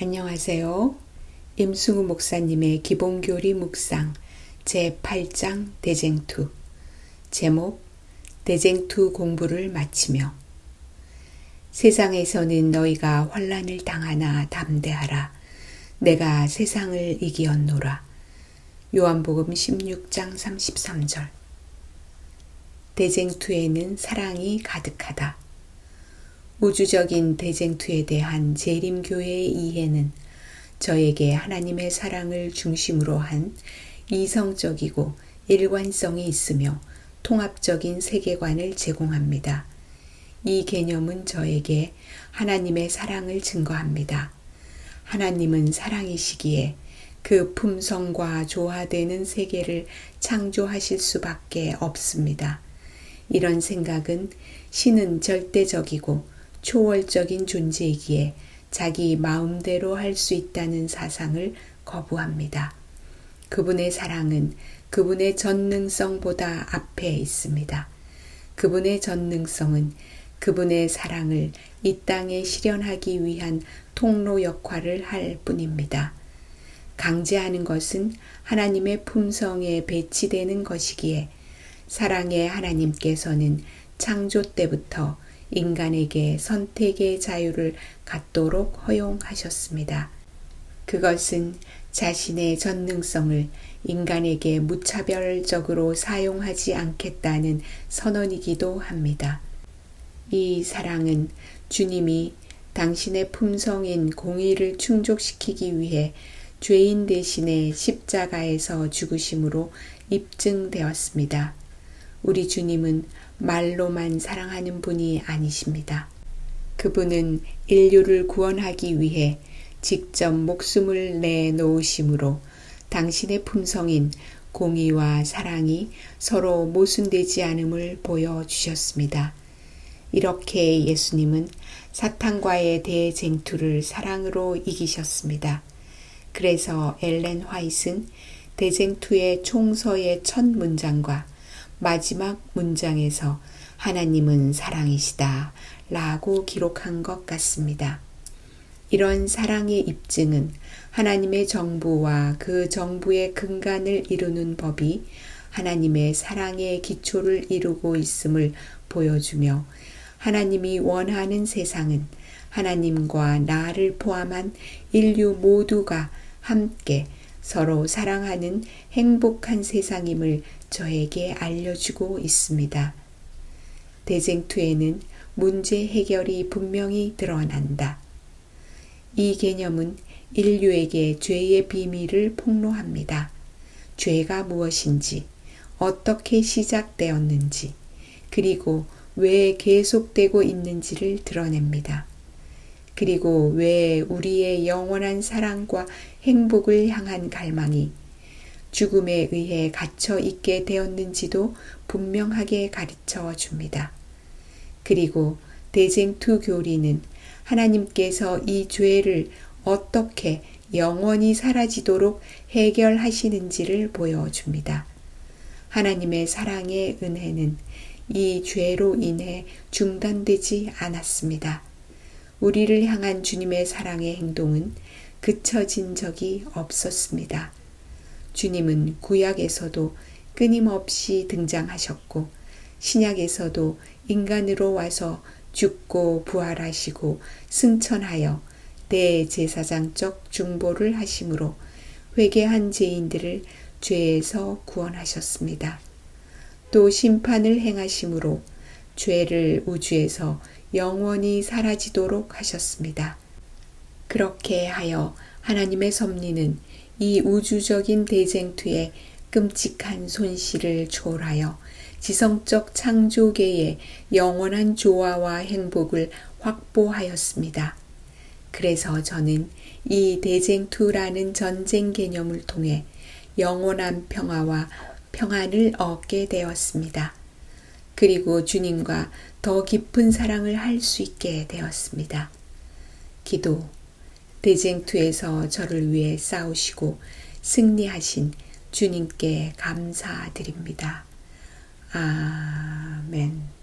안녕하세요. 임승우 목사님의 기본교리 묵상 제8장 대쟁투 제목 대쟁투 공부를 마치며 세상에서는 너희가 환란을 당하나 담대하라 내가 세상을 이기었노라 요한복음 16장 33절 대쟁투에는 사랑이 가득하다. 우주적인 대쟁투에 대한 재림교회의 이해는 저에게 하나님의 사랑을 중심으로 한 이성적이고 일관성이 있으며 통합적인 세계관을 제공합니다. 이 개념은 저에게 하나님의 사랑을 증거합니다. 하나님은 사랑이시기에 그 품성과 조화되는 세계를 창조하실 수밖에 없습니다. 이런 생각은 신은 절대적이고 초월적인 존재이기에 자기 마음대로 할 수 있다는 사상을 거부합니다. 그분의 사랑은 그분의 전능성보다 앞에 있습니다. 그분의 전능성은 그분의 사랑을 이 땅에 실현하기 위한 통로 역할을 할 뿐입니다. 강제하는 것은 하나님의 품성에 배치되는 것이기에 사랑의 하나님께서는 창조 때부터 인간에게 선택의 자유를 갖도록 허용하셨습니다. 그것은 자신의 전능성을 인간에게 무차별적으로 사용하지 않겠다는 선언이기도 합니다. 이 사랑은 주님이 당신의 품성인 공의를 충족시키기 위해 죄인 대신에 십자가에서 죽으심으로 입증되었습니다. 우리 주님은 말로만 사랑하는 분이 아니십니다. 그분은 인류를 구원하기 위해 직접 목숨을 내놓으심으로 당신의 품성인 공의와 사랑이 서로 모순되지 않음을 보여주셨습니다. 이렇게 예수님은 사탄과의 대쟁투를 사랑으로 이기셨습니다. 그래서 엘렌 화이트는 대쟁투의 총서의 첫 문장과 마지막 문장에서 하나님은 사랑이시다 라고 기록한 것 같습니다. 이런 사랑의 입증은 하나님의 정부와 그 정부의 근간을 이루는 법이 하나님의 사랑의 기초를 이루고 있음을 보여주며 하나님이 원하는 세상은 하나님과 나를 포함한 인류 모두가 함께 서로 사랑하는 행복한 세상임을 저에게 알려주고 있습니다. 대쟁투에는 문제 해결이 분명히 드러난다. 이 개념은 인류에게 죄의 비밀을 폭로합니다. 죄가 무엇인지, 어떻게 시작되었는지, 그리고 왜 계속되고 있는지를 드러냅니다. 그리고 왜 우리의 영원한 사랑과 행복을 향한 갈망이 죽음에 의해 갇혀 있게 되었는지도 분명하게 가르쳐 줍니다. 그리고 대쟁투 교리는 하나님께서 이 죄를 어떻게 영원히 사라지도록 해결하시는지를 보여줍니다. 하나님의 사랑의 은혜는 이 죄로 인해 중단되지 않았습니다. 우리를 향한 주님의 사랑의 행동은 그쳐진 적이 없었습니다. 주님은 구약에서도 끊임없이 등장하셨고 신약에서도 인간으로 와서 죽고 부활하시고 승천하여 대제사장적 중보를 하심으로 회개한 죄인들을 죄에서 구원하셨습니다. 또 심판을 행하심으로 죄를 우주에서 영원히 사라지도록 하셨습니다. 그렇게 하여 하나님의 섭리는 이 우주적인 대쟁투에 끔찍한 손실을 초월하여 지성적 창조계의 영원한 조화와 행복을 확보하였습니다. 그래서 저는 이 대쟁투라는 전쟁 개념을 통해 영원한 평화와 평안을 얻게 되었습니다. 그리고 주님과 더 깊은 사랑을 할 수 있게 되었습니다. 기도. 대쟁투에서 저를 위해 싸우시고 승리하신 주님께 감사드립니다. 아멘.